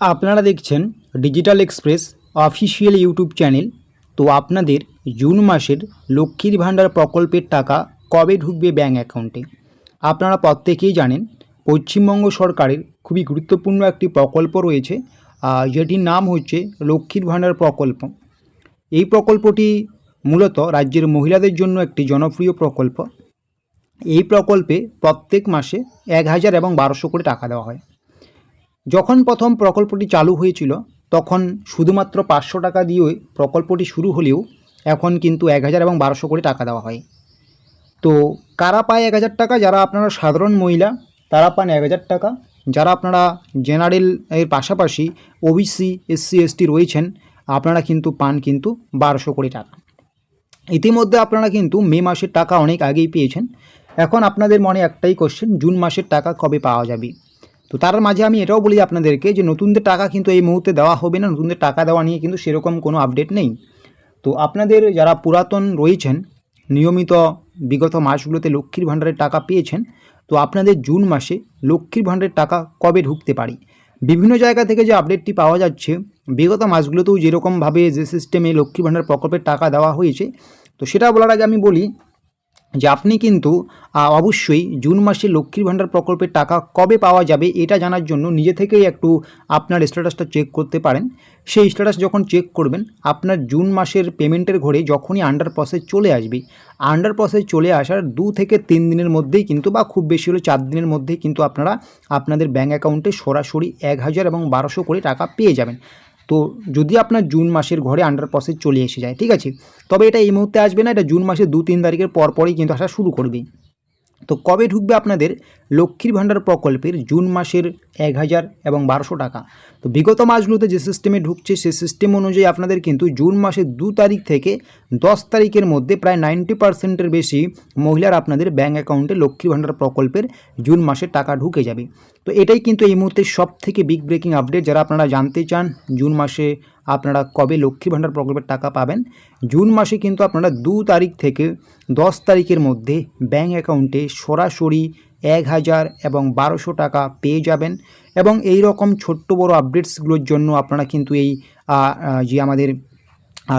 আপনারা দেখছেন digital express official YouTube channel. তো আপনাদের জুন মাসের লক্ষ্মীর ভাণ্ডার প্রকল্পের টাকা কবে ঢুকবে ব্যাঙ্ক অ্যাকাউন্টে? আপনারা প্রত্যেকেই জানেন, পশ্চিমবঙ্গ সরকারের খুবই গুরুত্বপূর্ণ একটি প্রকল্প রয়েছে যেটির নাম হচ্ছে লক্ষ্মীর ভাণ্ডার প্রকল্প। এই প্রকল্পটি মূলত রাজ্যের মহিলাদের জন্য একটি জনপ্রিয় প্রকল্প। এই প্রকল্পে প্রত্যেক মাসে এক হাজার এবং বারোশো করে টাকা দেওয়া হয়। যখন প্রথম প্রকল্পটি চালু হয়েছিল, তখন শুধুমাত্র পাঁচশো টাকা দিয়ে প্রকল্পটি শুরু হলেও এখন কিন্তু এক হাজার এবং বারোশো করে টাকা দেওয়া হয়। তো কারা পায় এক হাজার টাকা? যারা আপনারা সাধারণ মহিলা, তারা পান এক হাজার টাকা। যারা আপনারা জেনারেল এর পাশাপাশি ওবিসি এসসি এসটি রয়েছেন, আপনারা কিন্তু পান কিন্তু বারোশো কোটি টাকা। ইতিমধ্যে আপনারা কিন্তু মে মাসের টাকা অনেক আগেই পেয়েছেন। এখন আপনাদের মনে একটাই কোশ্চেন জুন মাসের টাকা কবে পাওয়া যাবে? তো তার মাঝে আমি এটাও বলি আপনাদেরকে যে নতুনদের টাকা কিন্তু এই মুহূর্তে দেওয়া হবে না, নতুনদের টাকা দেওয়া নিয়ে কিন্তু সেরকম কোনো আপডেট নেই। তো আপনাদের যারা পুরাতন রয়েছেন, নিয়মিত বিগত মাসগুলোতে লক্ষ্মীর ভাণ্ডারের টাকা পেয়েছেন, তো আপনাদের জুন মাসে লক্ষ্মীর ভাণ্ডারের টাকা কবে ঢুকতে পারি? বিভিন্ন জায়গা থেকে যে আপডেটটি পাওয়া যাচ্ছে, বিগত মাসগুলোতেও যেরকমভাবে যে সিস্টেমে লক্ষ্মীর ভাণ্ডার প্রকল্পের টাকা দেওয়া হয়েছে, তো সেটা বলার আগে আমি বলি যে আপনি কিন্তু অবশ্যই জুন মাসে লক্ষ্মীর ভাণ্ডার প্রকল্পের টাকা কবে পাওয়া যাবে এটা জানার জন্য নিজে থেকেই একটু আপনার স্ট্যাটাসটা চেক করতে পারেন। সেই স্ট্যাটাস যখন চেক করবেন, আপনার জুন মাসের পেমেন্টের ঘরে যখনই আন্ডার প্রসেস চলে আসবে আন্ডার প্রসেস চলে আসার দু থেকে তিন দিনের মধ্যেই কিন্তু বা খুব বেশি হলে চার দিনের মধ্যেই কিন্তু আপনারা আপনাদের ব্যাঙ্ক অ্যাকাউন্টে সরাসরি এক হাজার এবং বারোশো করে টাকা পেয়ে যাবেন। তো যদি আপনার জুন মাসের ঘরে আন্ডার প্রসেস চলে এসে যায়, ঠিক আছে? তবে এটা এই মুহূর্তে আসবে না, এটা জুন মাসের দু তিন তারিখের পরপরই কিন্তু আসা শুরু করবে তো কবে ঢুকবে আপনাদের লক্ষ্মীর ভাণ্ডার প্রকল্পের জুন মাসের এক হাজার এবং বারোশো টাকা? তো বিগত মাসগুলোতে যে সিস্টেমে ঢুকছে সেই সিস্টেম অনুযায়ী আপনাদের কিন্তু জুন মাসের দু তারিখ থেকে দশ তারিখের মধ্যে প্রায় নাইনটি পার্সেন্টের বেশি মহিলার আপনাদের ব্যাঙ্ক অ্যাকাউন্টে লক্ষ্মীর ভাণ্ডার প্রকল্পের জুন মাসের টাকা ঢুকে যাবে। তো এটাই কিন্তু এই মুহূর্তে সব থেকে বিগ ব্রেকিং আপডেট যারা আপনারা জানতে চান, জুন মাসে আপনারা কবে লক্ষ্মী ভাণ্ডার প্রকল্পের টাকা পাবেন? জুন মাসে কিন্তু আপনারা দু তারিখ থেকে দশ তারিখের মধ্যে ব্যাঙ্ক অ্যাকাউন্টে সরাসরি এক হাজার এবং বারোশো টাকা পেয়ে যাবেন এবং এই রকম ছোট্ট বড় আপডেটসগুলোর জন্য আপনারা কিন্তু এই যে আমাদের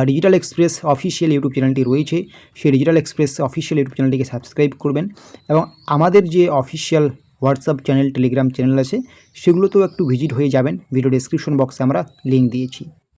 ডিজিটাল এক্সপ্রেস অফিসিয়াল ইউটিউব চ্যানেলটি রয়েছে, সেই ডিজিটাল এক্সপ্রেস অফিসিয়াল ইউটিউব চ্যানেলটিকে সাবস্ক্রাইব করবেন এবং আমাদের যে official WhatsApp channel Telegram channel আছে, সেগুলোতেও একটু ভিজিট হয়ে যাবেন। ভিডিও ডেসক্রিপশন বক্সে আমরা লিঙ্ক দিয়েছি।